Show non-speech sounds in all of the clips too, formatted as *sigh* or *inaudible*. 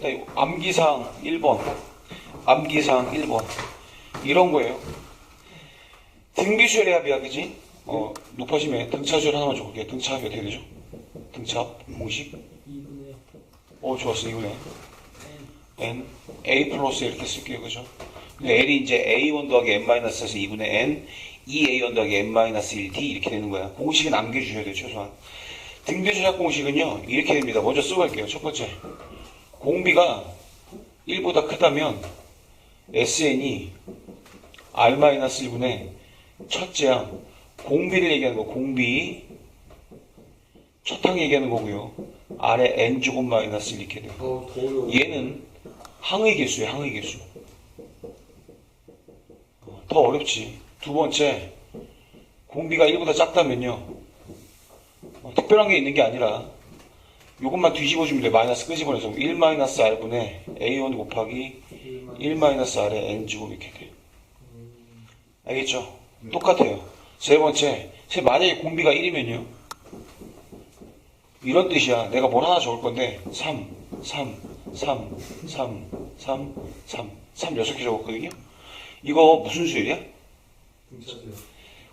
일단 암기사항 1번. 암기사항 1번. 이런 거예요. 등비수열의 합이야, 그지? 어, 높아지면 등차수열 하나만 줘볼게요. 등차합이 어떻게 되죠? 등차합 공식? 2분의 어, 좋았어, 이거네. n, a 플러스 이렇게 쓸게요, 그죠? 근데 l이 이제 a1 더하기 n-에서 2분의 n, 2a1 더하기 n-1d 이렇게 되는 거야. 공식은 남겨주셔야 돼요, 최소한. 등비수열 공식은요, 이렇게 됩니다. 먼저 쓰고 갈게요. 첫 번째. 공비가 1보다 크다면 sn이 r-1분의 첫째 항, 공비를 얘기하는 거, 공비, 첫 항 얘기하는 거고요. 아래 n 제곱 마이너스 1 이렇게 돼요. 어. 얘는 항의 개수예요, 항의 개수. 어, 더 어렵지. 두 번째, 공비가 1보다 작다면요. 어, 특별한 게 있는 게 아니라, 요것만 뒤집어주면 돼. 마이너스 끄집어내서 1 마이너스 r분의 a1 곱하기 1 마이너스 r의 n제곱 이렇게 돼. 알겠죠? 똑같아요. 세 번째, 세 만약에 공비가 1이면요. 이런 뜻이야. 내가 뭘 하나 적을 건데 3, 3, 3, 3, 3, 3, 3 6개 적었거든요. 이거 무슨? 등차세요.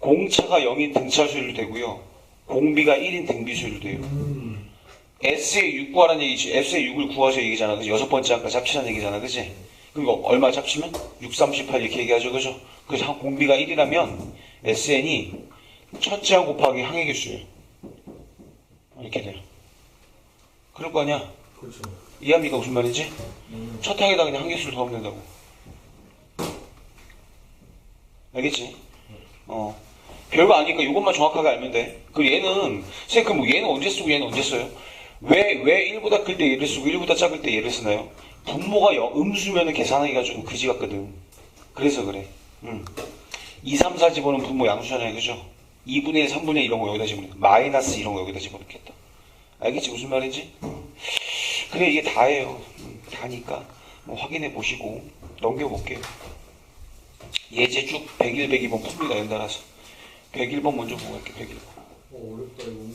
공차가 0인 등차 수열로 되고요. 공비가 1인 등비 수열로 돼요. 음. S의 6 구하라는 얘기지. S의 6을 구하셔 얘기잖아. 그지? 여섯 번째 한까지 합치라는 얘기잖아. 그지? 그럼 이거 얼마 합치면? 6, 38 이렇게 얘기하죠. 그죠? 그래서 한 공비가 1이라면 SN이 첫째 항 곱하기 항의 개수예요. 이렇게 돼요. 그럴 거 아니야? 그렇죠. 이해합니까? 무슨 말인지? 음. 첫 항에다 그냥 한 개수를 더하면 된다고. 알겠지? 어. 별거 아니니까 이것만 정확하게 알면 돼. 그리고 얘는, 선생님, 그럼 뭐 얘는 언제 쓰고 얘는 언제 써요? 왜, 왜 1보다 클 때 얘를 쓰고 1보다 작을 때 얘를 쓰나요? 분모가 여- 음수면은 계산하기가 좀 그지 같거든. 그래서 그래. 음. 2, 3, 4 집어넣으면 분모 양수잖아요. 그죠? 2분의 1, 3분의 1 이런 거 여기다 집어넣고, 마이너스 이런 거 여기다 집어넣겠다. 알겠지? 무슨 말인지? 그래, 이게 다예요. 음, 다니까. 뭐 확인해 보시고, 넘겨볼게요. 예제 쭉 101, 102번 풉니다. 연달아서. 101번 먼저 보고 갈게요. 101번. 어, 어렵다, 이거.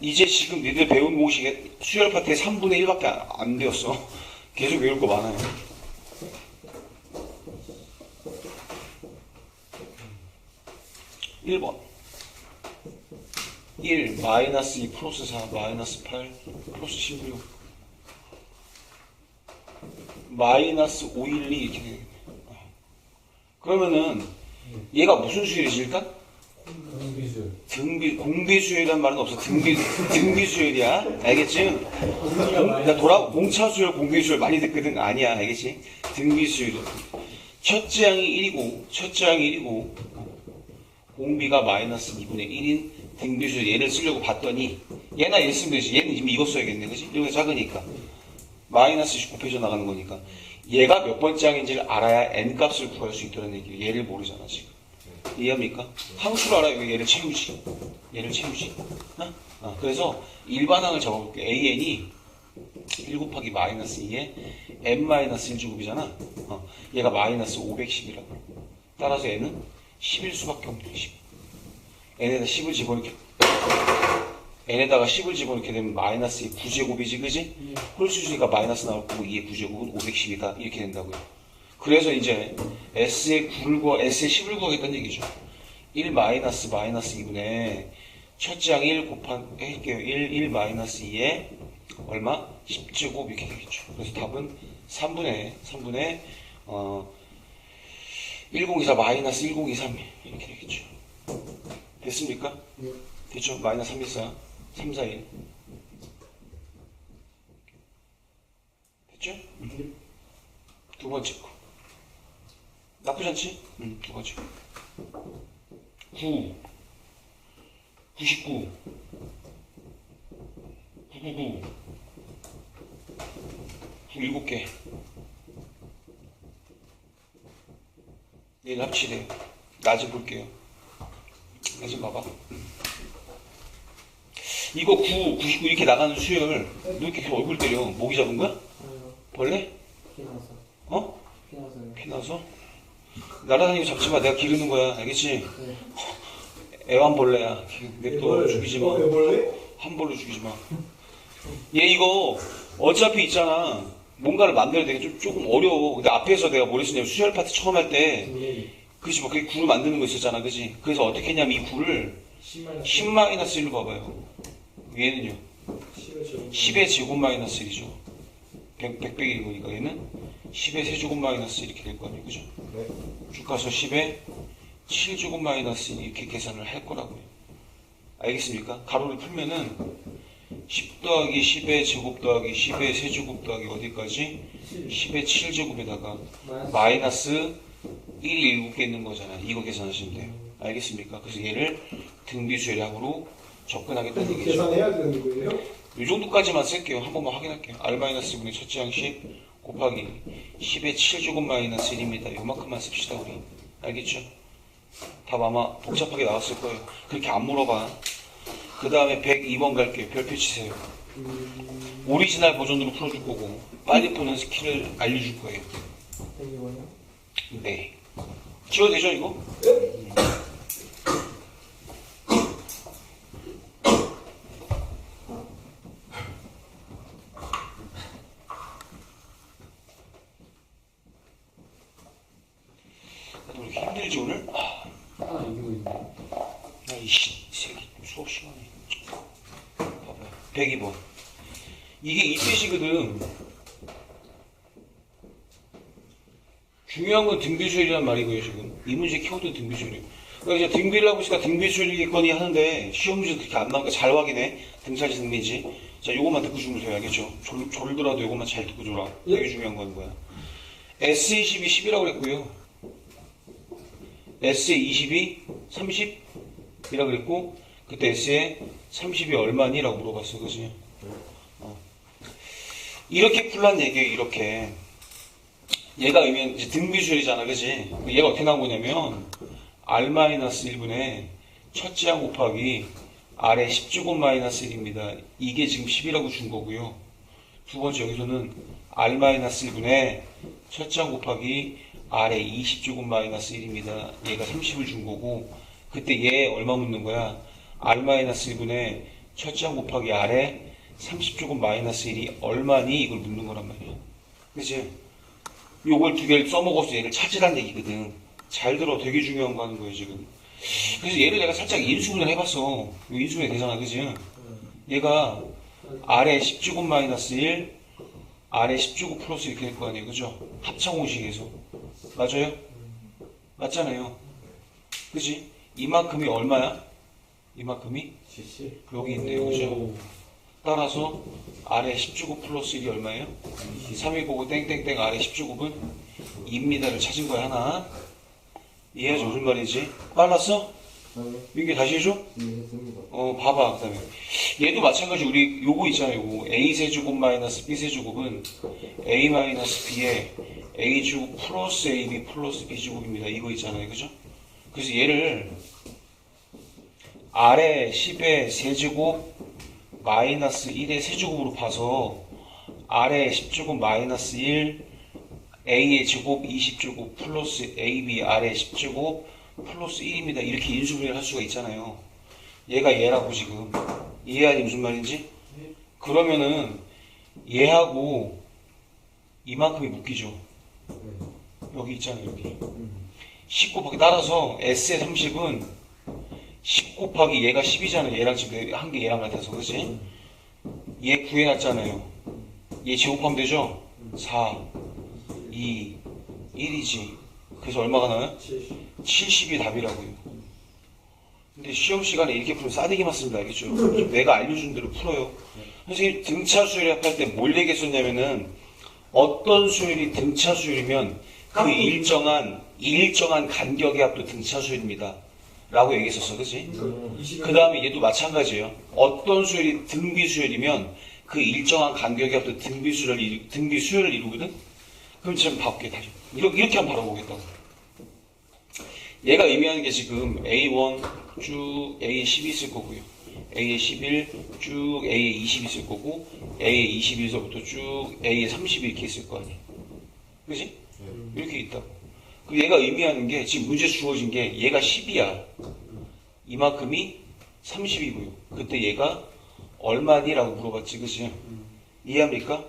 이- 이제 지금 니들 배운 공식에 수열 파트에 3분의 1밖에 안, 안 되었어. 계속 외울 거 많아요. 일번 1 마이너스 2 플러스 4 마이너스 8 플러스 16 마이너스 5 1 2 이렇게 되겠네. 그러면은 얘가 무슨 수열이지 일단? 등비 공비 수요일이란 말은 없어. 등비 등비 수요일이야. 알겠지? 공, 나 돌아 공차 수요일 공비 수요일 많이 듣거든. 아니야. 알겠지? 등비 수요일. 첫째 항이 1이고 첫째 항이 1이고 공비가 마이너스 2분의 1인 등비 수요일 얘를 쓰려고 봤더니 얘나 얘 쓰면 되지. 얘는 이미 이거 써야겠네. 그지? 이거 작으니까. 마이너스 10 곱해져 나가는 거니까. 얘가 몇 번째 항인지를 알아야 n 값을 구할 수 있다는 얘기예요. 얘를 모르잖아, 지금. 이해합니까? 함수를 알아요. 얘를 채우지. 얘를 채우지. 어? 어, 그래서 일반항을 적어볼게요. AN이 1 곱하기 마이너스 2에 n 마이너스 1제곱이잖아. 어, 얘가 마이너스 510이라고. 따라서 얘는 10일 수밖에 없는 10. n에다 10을 집어넣게 n에다가 10을 집어넣게 되면 마이너스 2 9제곱이지, 그지? 홀수 주니까 마이너스 나올 거고 2의 9제곱은 510이다. 이렇게 된다고요. 그래서 이제 S의 9를 구하, S의 10을 구하겠다는 얘기죠. 1 마이너스 마이너스 2분의 첫째 항1 곱한, 할게요. 1, 1 마이너스 2에 얼마? 10제곱 이렇게 되겠죠. 그래서 답은 3분의, 3분의, 어, 1024 마이너스 1023 이렇게 되겠죠. 됐습니까? 네. 됐죠? 마이너스 314, 341. 됐죠? 음. 두 번째 거. 나쁘지 않지? 응, 두 거. 9, 99, 999, 9 일곱 개. 얘를 합치래요. 낮에 볼게요. 낮에 봐봐. 이거 9, 99 이렇게 나가는 수열, 너 이렇게 얼굴 때려. 모기 잡은 거야? 벌레? 피 나서. 어? 피 나서요. 피나서? 날아다니고 잡지 마. 내가 기르는 거야. 알겠지? 네. 애완벌레야. 냅둬 죽이지 마. 애벌레? 함부로 죽이지 마. 얘 이거 어차피 있잖아. 뭔가를 만들어야 되게 좀 조금 어려워. 근데 앞에서 내가 뭘 했었냐면 수열 파트 처음 할 때, 분명히 그지 뭐 그게 구를 만드는 거 있었잖아, 그지? 그래서 어떻게 했냐면 이 10마이너스 10 마이너스 1로 봐봐요. 얘는요, 10의 제곱 10의 제곱 마이너스 1이죠. 100, 100, 100일 거니까 얘는 10의 세제곱 마이너스 이렇게 될 거 아니에요, 그죠? 네. 쭉 가서 10의 7제곱 마이너스 1 이렇게 계산을 할 거라고요. 알겠습니까? 가로를 풀면은 10 더하기 10의 제곱 더하기 10의 세제곱 더하기 어디까지? 10의 7제곱에다가 마이너스 1 7개 있는 거잖아요. 이거 계산하시면 돼요. 알겠습니까? 그래서 얘를 등비수열량으로 접근하겠다는 얘기죠. 계산해야 되는 거예요? 이 정도까지만 쓸게요. 한 번만 확인할게요. R-1분의 첫째 항식 곱하기 10의 7제곱 마이너스 1입니다. 요만큼만 씁시다, 우리. 알겠죠? 답 아마 복잡하게 나왔을 거예요. 그렇게 안 물어봐. 그 다음에 102번 갈게요. 별표 치세요. 음, 오리지널 버전으로 풀어줄 거고, 빨리 푸는 스킬을 알려줄 거예요. 네. 지워도 되죠, 이거? 나도 왜 이렇게 힘들지, 오늘? 아, 하나 이기고 있네. 야, 이씨, 이 새끼, 수업 시간에. 봐봐요. 102번. 이게 이 뜻이거든. 중요한 건 등비수열이란 말이고요, 지금. 이 문제 키워드 등비수열이에요. 그러니까 이제 등비를 하고 있으니까 등비수열이겠거니 하는데, 시험 문제 그렇게 안 나오니까 잘 확인해. 등차지 등비인지. 자, 요것만 듣고 주무세요, 알겠죠? 졸, 졸더라도 요것만 잘 듣고 줘라. 되게 중요한 건 거야. S20이 10이라고 그랬고요. S20이 30 이라고 그랬고, 그때 S에 30이 얼마니 라고 물어봤어, 그지? 어. 이렇게 풀란 얘기예요, 이렇게. 얘가 의미는 이제 등비수열이잖아, 그지? 얘가 어떻게 나온 거냐면, R-1분의 첫째 항 곱하기 R의 10제곱 마이너스 1입니다. 이게 지금 10이라고 준 거고요. 두 번째 여기서는 R-1분의 첫째 항 곱하기 R의 20제곱 마이너스 1입니다. 얘가 30을 준 거고, 그때 얘 얼마 묻는 거야? R-1분의 첫째 항 곱하기 R의 30제곱 마이너스 1이 얼마니? 이걸 묻는 거란 말이야. 그치? 요걸 두 개를 써먹어서 얘를 찾으란 얘기거든. 잘 들어. 되게 중요한 거 하는 거예요, 지금. 그래서 얘를 내가 살짝 인수분해 해봤어. 요 인수분해 되잖아, 그지? 얘가 R의 10제곱 마이너스 1, R의 10제곱 플러스 이렇게 될 거 아니에요, 그죠? 합창 공식에서. 맞아요? 맞잖아요. 그지? 이만큼이 얼마야? 이만큼이? 70. 여기 있네요, 그죠? 따라서 아래 10제곱 플러스 1이 얼마예요? 3이 보고 땡땡땡 아래 10제곱은 2입니다를 찾은 거야 하나 이해하지 무슨 말인지 빨랐어? 아니, 민규 다시 해줘? 이해했습니다. 어 봐봐 그 다음에 얘도 마찬가지 우리 요거 있잖아요 요거 A 세제곱 마이너스 B 세제곱은 A 마이너스 B에 A 제곱 플러스 AB 플러스 B 제곱입니다 이거 있잖아요 그죠? 그래서 얘를 아래 10의 세제곱 마이너스 1의 세제곱으로 봐서 아래 10제곱 마이너스 1 A의 제곱 20제곱 플러스 AB 아래 10제곱 플러스 1입니다. 이렇게 인수분해를 할 수가 있잖아요. 얘가 얘라고 지금 이해하니 무슨 말인지? 그러면은 얘하고 이만큼이 묶이죠. 네. 여기 있잖아요. 여기 음. 10 곱하기 따라서 S의 30은 10 곱하기 얘가 10이잖아요. 얘랑 지금 한 개 얘랑 같아서 그렇지? 얘 구해놨잖아요. 얘 제곱하면 되죠? 4, 2, 1이지. 그래서 얼마가 나요? 70. 70 이 답이라고요. 근데 시험 시간에 이렇게 풀면 싸대기만 씁니다. 알겠죠? 좀 내가 알려준 대로 풀어요. 선생님 등차 수열합 할 때 뭘 얘기했었냐면은 어떤 수열이 등차 수열이면 그 일정한 일정한 간격의 합도 등차 수열입니다. 라고 얘기했었어. 그치? 그 다음에 얘도 마찬가지예요. 어떤 수열이 등비 수열이면 그 일정한 간격의 합도 등비 이루, 등비 수열을 이루거든. 그럼 지금 봐볼게 다시. 이렇게, 이렇게 한번 바라보겠다고. 얘가 의미하는 게 지금 A1 쭉 A10 있을 거고요. A에 11 쭉 A에 20 있을 거고 A에 21서부터 쭉 A에 30 이렇게 있을 거 아니에요. 그지? 이렇게 있다고. 그 얘가 의미하는 게 지금 문제 주어진 게 얘가 10이야. 이만큼이 30이고요. 그때 얘가 얼마니라고 물어봤지, 그지? 이해합니까?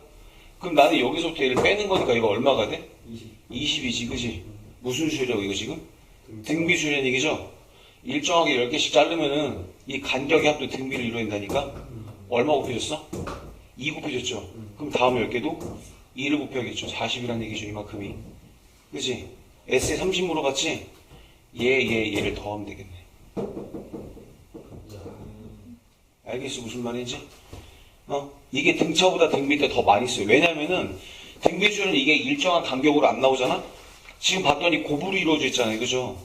그럼 나는 여기서부터 얘를 빼는 거니까 이거 얼마가 돼? 20. 20이지, 그지? 무슨 수열이라고 이거 지금? 등비 수열이라는 얘기죠? 일정하게 10개씩 자르면은 이 간격의 합도 등비를 이루어낸다니까? 얼마 곱해졌어? 2 곱해졌죠? 그럼 다음 10개도 2를 곱해야겠죠? 40이라는 얘기죠, 이만큼이. 그지? S에 30 물어봤지? 얘, 얘, 얘를 더하면 되겠네. 알겠어, 무슨 말인지? 어? 이게 등차보다 등비 때 더 많이 써요. 왜냐면은 등비수는 이게 일정한 간격으로 안 나오잖아? 지금 봤더니 곱으로 이루어져 있잖아요. 그죠?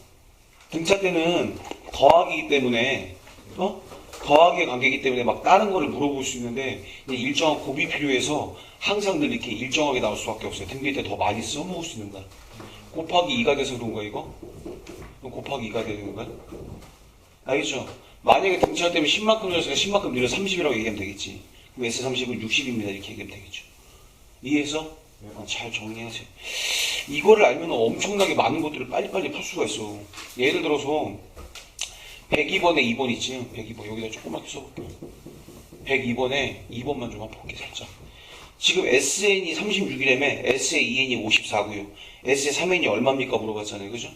등차 때는 더하기이기 때문에, 어? 더하기의 관계이기 때문에 막 다른 거를 물어볼 수 있는데, 일정한 곱이 필요해서 항상 늘 이렇게 일정하게 나올 수밖에 없어요. 등비 때더 많이 써먹을 수 있는 거야. 곱하기 2가 돼서 그런 거야, 이거? 곱하기 2가 되는 거야? 알겠죠? 만약에 등차 때문에 10만큼 늘었으니까 10만큼 늘려 30이라고 얘기하면 되겠지. 그럼 S30은 60입니다. 이렇게 얘기하면 되겠죠. 이해해서? 어, 잘 정리하세요. 이거를 알면 엄청나게 많은 것들을 빨리빨리 풀 수가 있어. 예를 들어서 102번에 2번 있지? 102번 여기다 조그맣게 써볼게요. 102번에 2번만 좀 한번 볼게 살짝. 지금 SN이 36이라며 S의 2N이 54고요. S의 3N이 얼마입니까 물어봤잖아요. 그죠?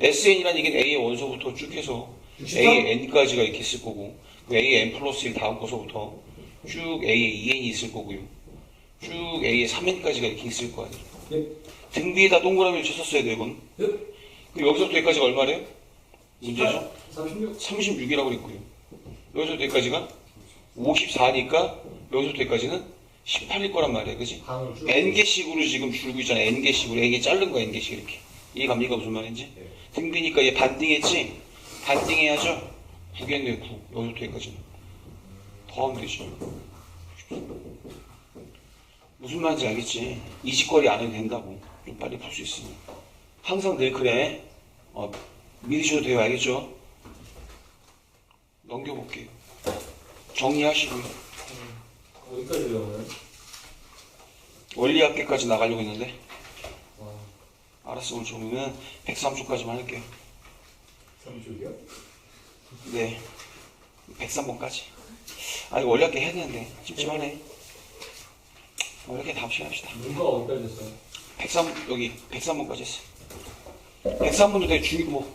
SN이라는 얘기는 A의 원소부터 쭉 해서 A의 N까지가 이렇게 있을 거고 그 A의 N 플러스 1 다음 거서부터 쭉 A의 2N이 있을 거고요. 쭉 A의 3N까지가 이렇게 있을 거 아니에요. 네. 등비에다 동그라미를 쳤었어야 돼, 이건. 네. 그럼 여기서부터 여기까지가 얼마래요? 문제죠? 36. 36이라고 그랬고요. 여기서부터 여기까지가 54니까 여기서부터 여기까지는 18일 거란 말이야, 그지? N개씩으로 지금 줄고 있잖아, N개씩으로. N개 자른 거야, N개씩 이렇게. 이해갑니까? 무슨 말인지? 네. 등비니까 얘 반띵했지? 반띵해야죠? 9겠네요, 9. 여기서부터 여기까지는. 더하면 되죠. 무슨 말인지 알겠지? 이직거리 안 해도 된다고. 좀 빨리 풀 수 있으니. 항상 늘 그래. 어, 믿으셔도 돼요. 알겠죠? 넘겨볼게요. 정리하시고요. 어디까지 배워요? 원리 학계까지 나가려고 했는데. 와. 알았어. 오늘 정리는 103초까지만 할게요. 30초이요? 네. 103번까지. 아니, 원리 학계 해야 되는데. 찝찝하네. 원리 학계 다음 시간에 합시다. 문과 어디까지 했어요? 103, 여기 103번까지 했어. 103번도 되게 중이고,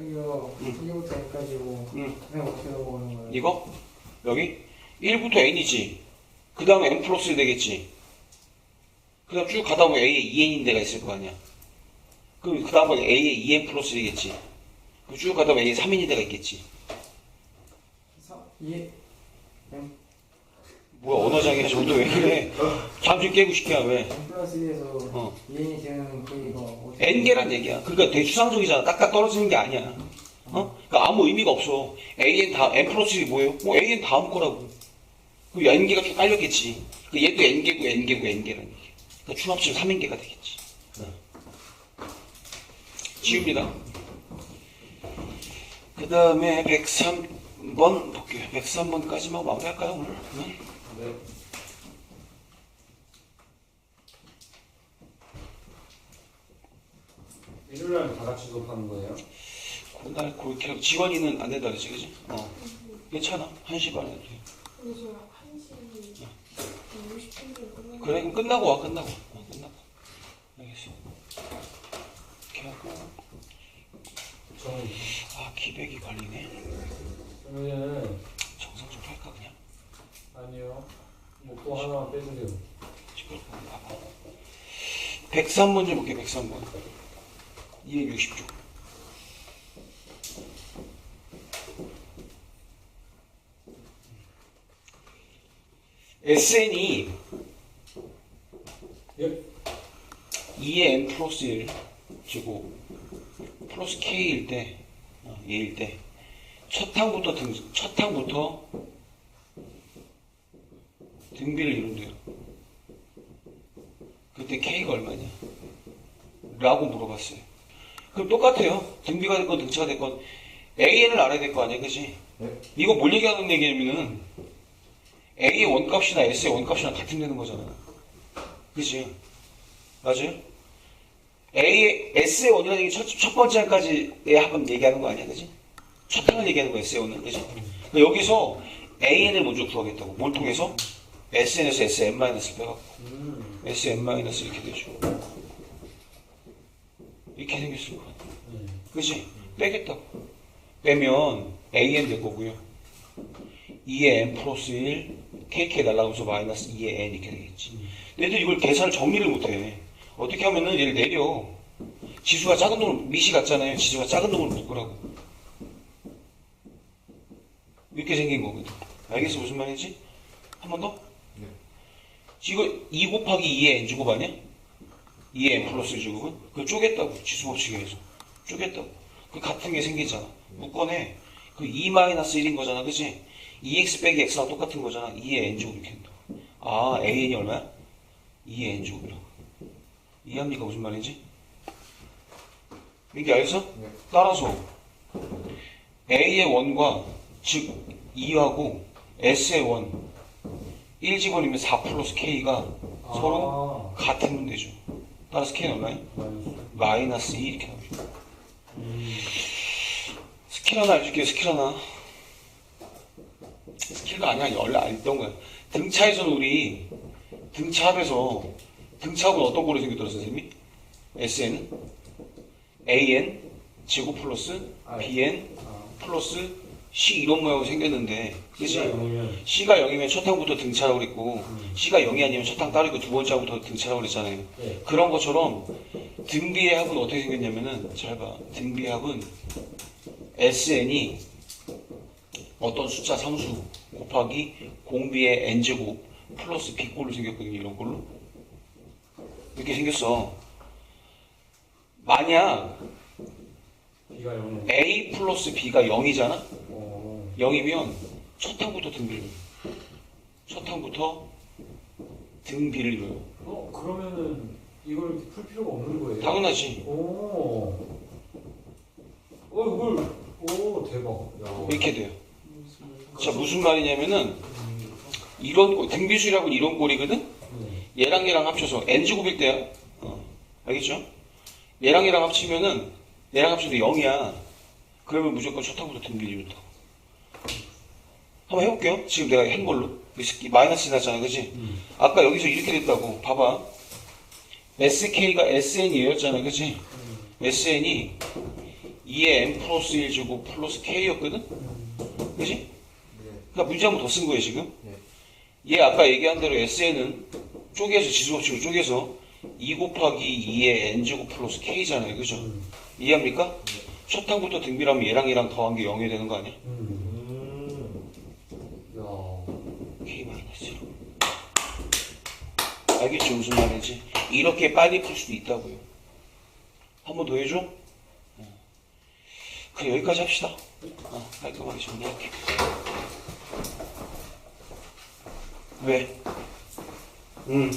여기요, 응. 여기부터 여기까지고, 응. 그냥 어떻게 넘어가는 거예요? 이거? 여기? 1부터 n이지. 그 다음에 n 플러스 1 되겠지. 그 다음 쭉 가다 보면 a에 2n인 데가 있을 거 아니야. 그럼 그 다음에 a에 2n 플러스 1이겠지. 그쭉 가다 보면 a에 3n인 데가 있겠지. 사, 예, M, 뭐야, 언어장애 정도 *laughs* 왜 그래? 잠시 깨고 싶게 왜? M 플러스 1에서 어. 2n이 되는 그이가 어떻게 n개란 얘기야. 그러니까 되게 추상적이잖아. 딱딱 떨어지는 게 아니야. 어? 그러니까 아무 의미가 없어. an 다음, n 플러스 1이 뭐예요? 뭐 an 다음 거라고. 그 n개가 쭉 깔렸겠지. 그 얘도 n개고 n개고 n개라는 얘기. 그러니까 충합치면 3n개가 되겠지. 지웁니다. 그 다음에 103번 볼게요. 103번까지만 마무리할까요, 오늘? 네. 네. 일요일 날다 같이 수업하는 거예요? 그날 그렇게 하고 지원이는 안 된다 그랬지, 그지? 어. 괜찮아. 1시 반에 해도 돼. 근데 저 1시 50분쯤 끝나는 그래, 그럼 끝나고 와, 끝나고. 어, 끝나고. 알겠어. 이렇게 하고, 저는 아, 기백이 걸리네. 그러면은 정상 좀 할까, 그냥? 아니요. 목도 하나만 빼주세요. 지금 봐봐. 103번 좀 볼게, 103번. 260쪽. SN이 예. 2의 n 플러스 1 제곱 플러스 k일 때 어, 얘일 때 첫 항부터 등, 첫 항부터 등비를 이룬대요. 그때 k가 얼마냐? 라고 물어봤어요. 그럼 똑같아요. 등비가 됐건 등차가 됐건 an을 알아야 될 거 아니야, 그지? 네. 이거 뭘 얘기하는 얘기냐면은 a의 원값이나 s의 원값이랑 같은 되는 거잖아. 그지? 맞아요? A, S의 원이라는 게 첫, 첫 번째 항까지의 합은 얘기하는 거 아니야, 그지? 첫 항을 얘기하는 거야, S의 원은, 그지? 그러니까 여기서 AN을 먼저 구하겠다고. 뭘 통해서? SN에서 SN 마이너스 빼갖고 음. SN 마이너스 이렇게 되죠. 이렇게 생겼을 것 같아. 네. 그지? 빼겠다고. 빼면 AN 될 거고요. 2의 N 플러스 1, KK 날라가면서 마이너스 2의 N 이렇게 되겠지. 얘들 이걸 계산을 정리를 못해. 어떻게 하면은 얘를 내려. 지수가 작은 놈을, 미시 같잖아요. 지수가 작은 놈을 묶으라고. 이렇게 생긴 거거든. 알겠어? 무슨 말인지? 한 번 더? 네. 이거 2 곱하기 2의 N 제곱 아니야? 2의 N 플러스 제곱은? 그걸 쪼갰다고. 지수 법칙에 의해서. 쪼갰다고. 그 같은 게 생기잖아. 묶어내. 그 2 마이너스 1인 거잖아. 그치? 2x 빼기 x랑 똑같은 거잖아. 2의 N 제곱 이렇게 한다. 아, AN이 얼마야? 2의 N 제곱이라고. 이해합니까? 무슨 말인지? 이게 알겠어? 네. 따라서 A의 원과 즉 2하고 S의 원 1집어넣으면 4 플러스 K가 서로 아. 같으면 되죠. 따라서 K는 얼마야? 마이너스. 마이너스 2 이렇게 나오죠. 음. 스킬 하나 알려줄게요. 스킬 하나. 스킬가 아니야. 원래 알던 거야. 등차에서는 우리 등차합에서 등차합은 어떤 꼴이 생겼더라 선생님이? SN은? AN 제곱 플러스 BN 아. 플러스 C 이런 모양으로 생겼는데 그치? C가 0이면 C가 0이면 첫 항부터 등차라고 그랬고 음. C가 0이 아니면 첫 항 따르고 두 번째 항부터 등차라고 그랬잖아요. 네. 그런 것처럼 등비의 합은 어떻게 생겼냐면은 잘 봐. 등비의 합은 SN이 어떤 숫자 상수 곱하기 공비의 n제곱 플러스 b꼴로 생겼거든요. 이런 걸로. 이렇게 생겼어. 만약 B가 0이면 a 플러스 b가 0이잖아? 어. 0이면 첫 항부터 등비를. 첫 항부터 등비를 이뤄요. 어 그러면은 이걸 풀 필요가 없는 거예요? 당연하지. 오. 어 이걸 오 대박. 야. 이렇게 돼요. 자, 무슨 말이냐면은 이런 꼴, 등비수라고는 이런 꼴이거든? 네. 얘랑 얘랑 합쳐서 n제곱일 때야. 어, 알겠죠? 얘랑 얘랑 합치면은 얘랑 합쳐도 0이야. 그러면 무조건 첫 항부터 등비를 이룬다. 한번 해볼게요. 지금 내가 한 걸로. 마이너스 지났잖아. 그지? 음. 아까 여기서 이렇게 됐다고. 봐봐. SK가 SN이었잖아. 그지? SN이 2의 n 플러스 1 제곱 플러스 K였거든? 그지? 네. 그러니까 문제 한 번 더 쓴 거예요, 지금. 네. 얘 아까 얘기한 대로 SN은 쪼개서, 지수법칙으로 쪼개서 2 곱하기 2의 n제곱 플러스 K잖아요. 그죠? 음. 이해합니까? 첫 항부터 등비라면 얘랑 얘랑 더한 게 0이 되는 거 아니야? 음. 음. 야. K 마이너스 1. 알겠죠? 무슨 말인지. 이렇게 빨리 풀 수도 있다고요. 한 번 더 해줘? 어. 그래, 여기까지 합시다. 어, 깔끔하게 정리할게. 왜? 음.